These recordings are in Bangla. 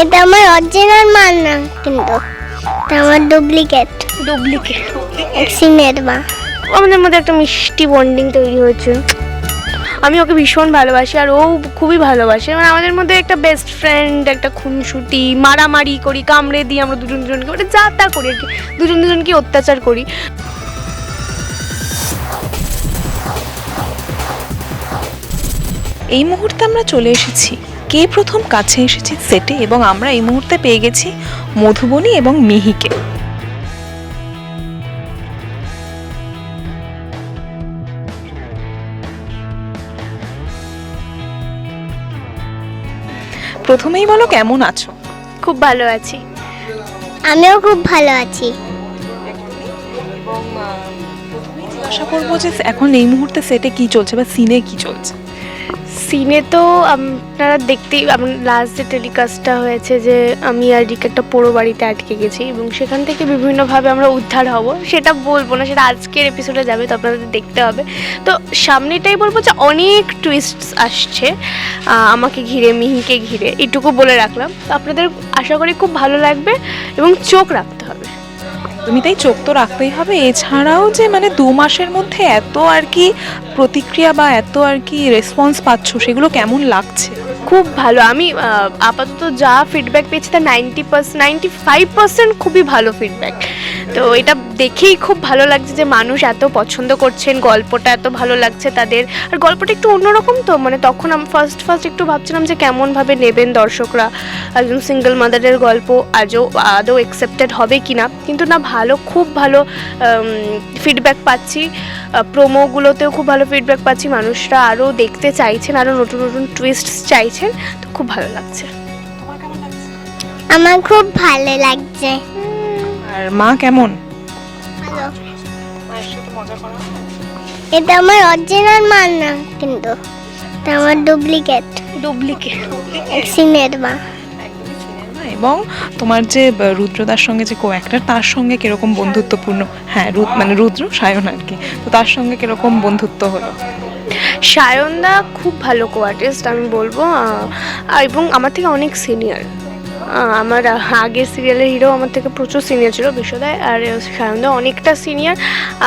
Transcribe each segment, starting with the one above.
এটা আমার অরিজিনাল মাল না কিন্তু এটা আমার ডুপ্লিকেট ডুপ্লিকেট সিনের মা আমাদের মধ্যে একটা মিষ্টি বন্ডিং তৈরি হয়েছে। আমি ওকে ভীষণ ভালোবাসি আর ও খুবই ভালোবাসে। মানে আমাদের মধ্যে একটা বেস্ট ফ্রেন্ড একটা খুনসুটি মারামারি করি কামড়ে দিই আমরা দুজন দুজনকে। মানে যা তা করি আর কি দুজন দুজনকে অত্যাচার করি। এই মুহূর্তে আমরা চলে এসেছি কে প্রথম কাছে এসেছি সেটে এবং আমরা এই মুহূর্তে পেয়ে গেছি মধুবনী এবং মিহিকে। প্রথমেই বলো কেমন আছো? খুব ভালো আছি। আমিও খুব ভালো আছি। আশা করব যে এখন এই মুহূর্তে সেটে কি চলছে বা সিনে কি চলছে? সিনে তো আপনারা দেখতেই লাস্ট যে টেলিকাস্টটা হয়েছে যে আমি আর রিক একটা পোড়ো বাড়িতে আটকে গেছি এবং সেখান থেকে বিভিন্নভাবে আমরা উদ্ধার হব, সেটা বলব না, সেটা আজকের এপিসোডে যাবে, তো আপনাদের দেখতে হবে। তো সামনেটাই বলব যে অনেক টুইস্ট আসছে আমাকে ঘিরে মিহিকে ঘিরে, এটুকু বলে রাখলাম। তো আপনাদের আশা করি খুব ভালো লাগবে এবং চোখ রাখতে হবে। তুমি তাই চোখ তো রাখতেই হবে। এছাড়াও যে মানে দু মাসের মধ্যে এত আর কি প্রতিক্রিয়া বা এত আর কি রেসপন্স পাচ্ছ, সেগুলো কেমন লাগছে? খুব ভালো। আমি আপাতত যা ফিডব্যাক পেয়েছি তা ninety percent ninety five percent খুবই ভালো ফিডব্যাক তো এটা দেখেই খুব ভালো লাগছে যে মানুষ এত পছন্দ করছেন গল্পটা এত ভালো লাগছে তাদের। আর গল্পটা একটু অন্যরকম তো মানে তখন আমি ফার্স্ট ফার্স্ট একটু ভাবছিলাম যে কেমনভাবে নেবেন দর্শকরা একজন সিঙ্গেল মাদারের গল্প আজও আদৌ অ্যাকসেপ্টেড হবে কি না কিন্তু না ভালো খুব ভালো ফিডব্যাক পাচ্ছি। প্রোমোগুলোতেও খুব ভালো ফিডব্যাক পাচ্ছি। মানুষরা আরও দেখতে চাইছেন আরও নতুন নতুন টুইস্ট চাইছেন তো খুব ভালো লাগছে? আমার খুব ভালো লাগছে। আর মা কেমন? এটা আমার অরিজিনাল মাল না কিন্তু। এটা আমার ডুপ্লিকেট ডুপ্লিকেট সিনের মা। এবং তোমার যে রুদ্রদার সঙ্গে যে কো অ্যাক্টার তার সঙ্গে কীরকম বন্ধুত্বপূর্ণ? হ্যাঁ রুদ- মানে রুদ্র সায়ন আর কি। তো তার সঙ্গে কীরকম বন্ধুত্ব হলো? সায়নদা খুব ভালো কো আর্টিস্ট আমি বলব এবং আমার থেকে অনেক সিনিয়র আমার আগের সিরিয়ালের হিরো আমার থেকে প্রচুর সিনিয়র ছিল বিশ্বদায় আর সায়নদা অনেকটা সিনিয়র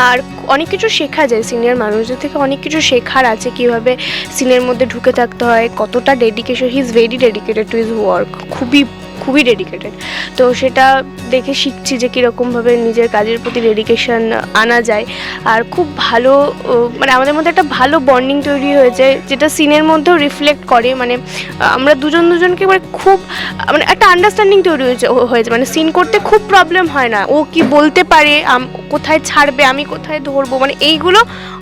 আর অনেক কিছু শেখা যায় সিনিয়র মানুষদের থেকে, অনেক কিছু শেখার আছে কীভাবে সিনের মধ্যে ঢুকে থাকতে হয়, কতটা dedication he is very dedicated to his work খুবই খুবই ডেডিকেটেড তো সেটা দেখে শিখছি যে কীরকমভাবে নিজের কাজের প্রতি ডেডিকেশন আনা যায়। আর খুব ভালো মানে আমাদের মধ্যে একটা ভালো বন্ডিং তৈরি হয়েছে, যেটা সিনের মধ্যেও রিফ্লেক্ট করে। মানে আমরা দুজন দুজনকে মানে খুব মানে একটা আন্ডারস্ট্যান্ডিং তৈরি হয়েছে হয়েছে। মানে সিন করতে খুব প্রবলেম হয় না। ও কি বলতে পারে কোথায় ছাড়বে, আমি কোথায় ধরবো? মানে এইগুলো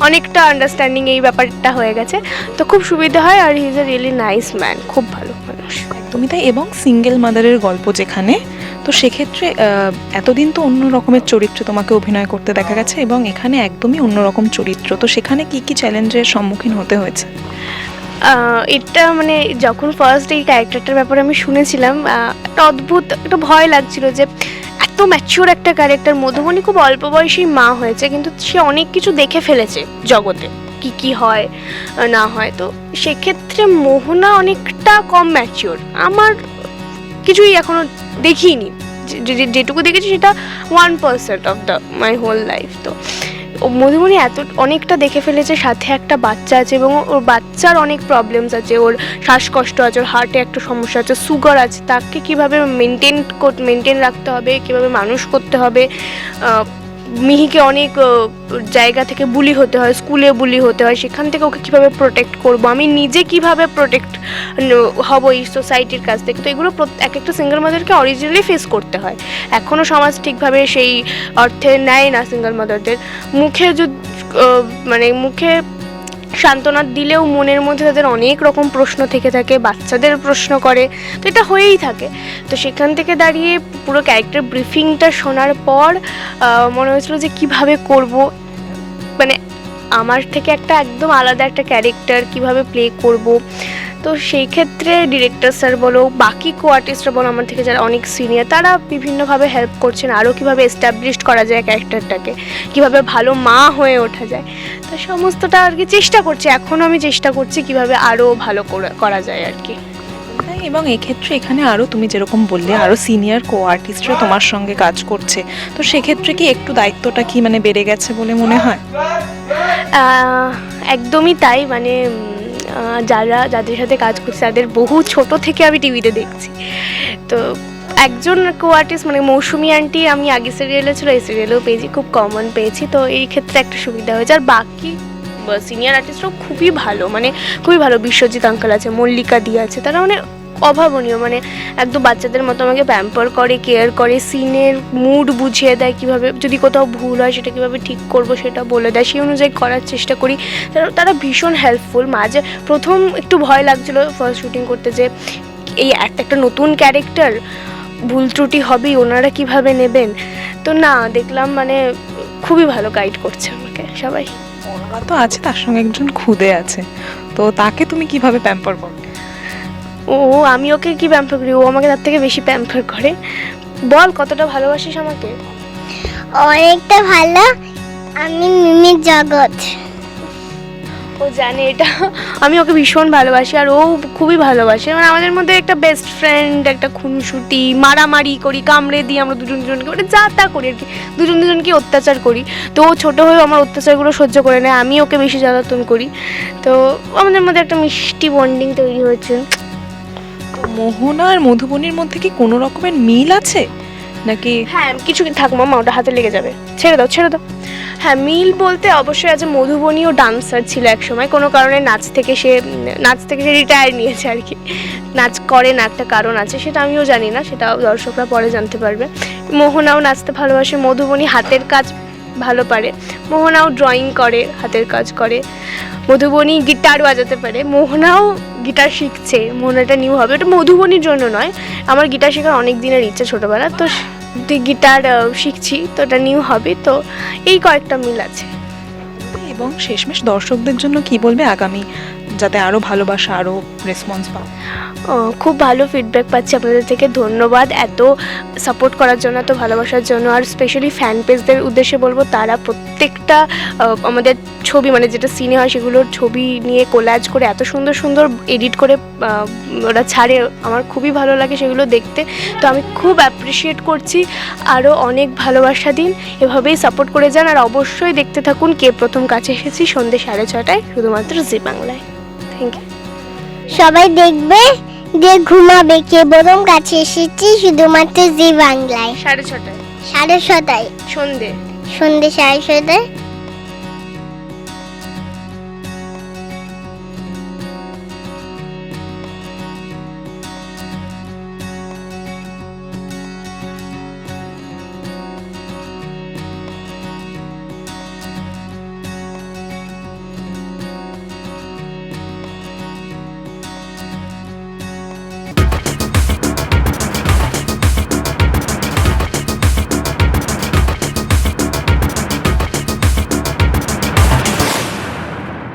অনেকটা আন্ডারস্ট্যান্ডিং এই ব্যাপারটা হয়ে গেছে। তো খুব সুবিধা হয়, আর he is a really nice man খুব ভালো মানুষ। তুমি তাই এবং সিঙ্গেল মাদারের গল্প যেখানে, তো সেক্ষেত্রে এতদিন তো অন্য রকমের চরিত্র তোমাকে অভিনয় করতে দেখা গেছে এবং এখানে একদমই অন্যরকম চরিত্র, তো সেখানে কি কি চ্যালেঞ্জের সম্মুখীন হতে হয়েছে? এটা মানে যখন ফার্স্ট এই ক্যারেক্টারটার ব্যাপারে আমি শুনেছিলাম একটা অদ্ভুত, একটা ভয় লাগছিল যে এত ম্যাচিওর একটা ক্যারেক্টার মধুবনী খুব অল্প বয়সী মা হয়েছে, কিন্তু সে অনেক কিছু দেখে ফেলেছে জগতে। কি কি হয়, না হয়, তো সেক্ষেত্রে মোহনা অনেকটা কম ম্যাচিওর আমার কিছুই এখনও দেখিনি। যেটুকু দেখেছি সেটা one percent of the my whole life তো। মধুমণি এত, অনেকটা দেখে ফেলেছে, সাথে একটা বাচ্চা আছে এবং ওর বাচ্চার অনেক প্রবলেমস আছে। ওর শ্বাসকষ্ট আছে, ওর হার্টে একটা সমস্যা আছে সুগার আছে, তাকে কীভাবে মেনটেন মেনটেন রাখতে হবে, কীভাবে মানুষ করতে হবে মিহিকে অনেক জায়গা থেকে বুলি হতে হয়, স্কুলে বুলি হতে হয়, সেখান থেকে ওকে কীভাবে প্রোটেক্ট করব? আমি নিজে কীভাবে প্রোটেক্ট হব এই সোসাইটির কাছ থেকে? তো এগুলো এক একটা সিঙ্গেল মাদারকে অরিজিনালি ফেস করতে হয়। এখনও সমাজ ঠিকভাবে সেই অর্থে নেয় না সিঙ্গেল মাদারদের মুখে যদি মানে মুখে সান্ত্বনা দিলেও মনের মধ্যে তাদের অনেক রকম প্রশ্ন থেকে থাকে, বাচ্চাদের প্রশ্ন করে, তো এটা হয়েই থাকে। তো সেখান থেকে দাঁড়িয়ে পুরো ক্যারেক্টার ব্রিফিংটা শোনার পর মনে হয়েছিল যে কীভাবে করব? মানে আমার থেকে একটা একদম আলাদা একটা ক্যারেক্টার কীভাবে প্লে করব? তো সেই ক্ষেত্রে ডিরেক্টর স্যার বলো বাকি কো আর্টিস্টরা বলো আমার থেকে যারা অনেক সিনিয়র তারা বিভিন্নভাবে হেল্প করছেন। আরও কীভাবে এস্টাবলিশড করা যায় ক্যারেক্টারটাকে কীভাবে ভালো মা হয়ে ওঠা যায়। তো সমস্তটা আর কি চেষ্টা করছি এখনও আমি চেষ্টা করছি কীভাবে আরও ভালো করে- যায় আর কি। এবং এক্ষেত্রে এখানে আরও তুমি যেরকম বললে আরও সিনিয়র কো আর্টিস্টরা তোমার সঙ্গে কাজ করছে। তো সেক্ষেত্রে কি একটু দায়িত্বটা কি মানে বেড়ে গেছে বলে মনে হয়? একদমই তাই মানে যারা যাদের সাথে কাজ করছে, তাদের বহু ছোট থেকে আমি টিভিতে দেখছি। তো একজন কো আর্টিস্ট মানে মৌসুমি আন্টি আমি আগে সিরিয়ালে ছিল, এই সিরিয়ালেও পেয়েছি, খুব কমন পেয়েছি। তো এই ক্ষেত্রে একটা সুবিধা হয়েছে। আর বাকি সিনিয়র আর্টিস্টরাও খুবই ভালো মানে খুবই ভালো। বিশ্বজিৎ আঙ্কাল আছে, মল্লিকা দি আছে, তারা মানে অভাবনীয় মানে একদম বাচ্চাদের মতো আমাকে প্যাম্পার করে কেয়ার করে সিনের মুড বুঝিয়ে দেয় কীভাবে, যদি কোথাও ভুল হয় সেটা কীভাবে ঠিক করব সেটা বলে দেয়। সেই অনুযায়ী করার চেষ্টা করি। তারা ভীষণ হেল্পফুল মাঝে প্রথম একটু ভয় লাগছিল ফার্স্ট শুটিং করতে যে, এই একটা নতুন ক্যারেক্টার ভুল ত্রুটি হবেই, ওনারা কীভাবে নেবেন? তো না, দেখলাম মানে খুবই ভালো গাইড করছে আমাকে সবাই। তো আছে, তার সঙ্গে একজন খুদে আছে। তো তাকে তুমি কীভাবে প্যাম্পার করো ও আমি ওকে কি প্যাম্পার করি? ও আমাকে তার থেকে বেশি প্যাম্পার করে। বল কতটা ভালোবাসিস আমাকে? অনেকটা ভালো। আমি মিমির জগৎ। ও জানে এটা। আমি ওকে ভীষণ ভালোবাসি আর ও খুবই ভালোবাসে। মানে আমাদের মধ্যে একটা বেস্ট ফ্রেন্ড একটা খুনসুটি মারামারি করি কামড়ে দিই আমরা দুজন দুজনকে। মানে যা তা করি আর কি। দুজন দুজনকে অত্যাচার করি। তো ও ছোটো হয়ে আমার অত্যাচারগুলো সহ্য করে নেয়। আমি ওকে বেশি জ্বালাতন করি। তো আমাদের মধ্যে একটা মিষ্টি বন্ডিং তৈরি হয়েছে। মোহনা আর মধুবনির মধ্যে কি কোনো রকমের মিল আছে? নাকি হ্যাঁ কিছু থাক মামা, ওটা হাতে লেগে যাবে। ছেড়ে দাও ছেড়ে দাও। হ্যাঁ মিল বলতে অবশ্যই আছে মধুবনীও ডান্সার ছিল এক সময় কোনো কারণে নাচ থেকে সে, নাচ থেকে সে রিটায়ার নিয়েছে আর কি। নাচ করে না, একটা কারণ আছে, সেটা আমিও জানি না, সেটা দর্শকরা পরে জানতে পারবে। মোহনাও নাচতে ভালোবাসে, মধুবনী হাতের কাজ ভালো পারে। মোহনাও ড্রয়িং করে, হাতের কাজ করে। মধুবনী গিটার বাজাতে পারে। মোহনাও গিটার শিখছে, মনে একটা নিউ হবে। ওটা মধুবনীর জন্য নয়, আমার গিটার শেখার অনেক দিনের ইচ্ছা ছোটোবেলা। তো গিটার শিখছি, তো ওটা নিউ হবে। তো এই কয়েকটা মিল আছে। এবং শেষমেশ দর্শকদের জন্য কি বলবে আগামী যাতে আরও ভালোবাসা আরও রেসপন্স পাও। খুব ভালো ফিডব্যাক পাচ্ছি আপনাদের থেকে। ধন্যবাদ এত সাপোর্ট করার জন্য, এত ভালোবাসার জন্য। আর স্পেশালি ফ্যান পেজদের উদ্দেশ্যে বলব, তারা প্রত্যেকটা আমাদের ছবি মানে যেটা সিনে হয়, সেগুলোর ছবি নিয়ে কোলাজ করে এত সুন্দর সুন্দর এডিট করে ওরা ছাড়ে। আমার খুবই ভালো লাগে সেগুলো দেখতে। তো আমি খুব অ্যাপ্রিসিয়েট করছি। আরও অনেক ভালোবাসা দিন। এভাবেই সাপোর্ট করে যান। আর অবশ্যই দেখতে থাকুন কে প্রথম কাছে এসেছি সন্ধ্যে সাড়ে ছটায় শুধুমাত্র জি বাংলায়। সবাই দেখবে যে ঘুমাবে কে বরং কাছে এসেছি শুধুমাত্র জি বাংলায়। সাড়ে ছটায়। সাড়ে ছটায়। সন্ধে। সন্ধ্যে সাড়ে ছটায়।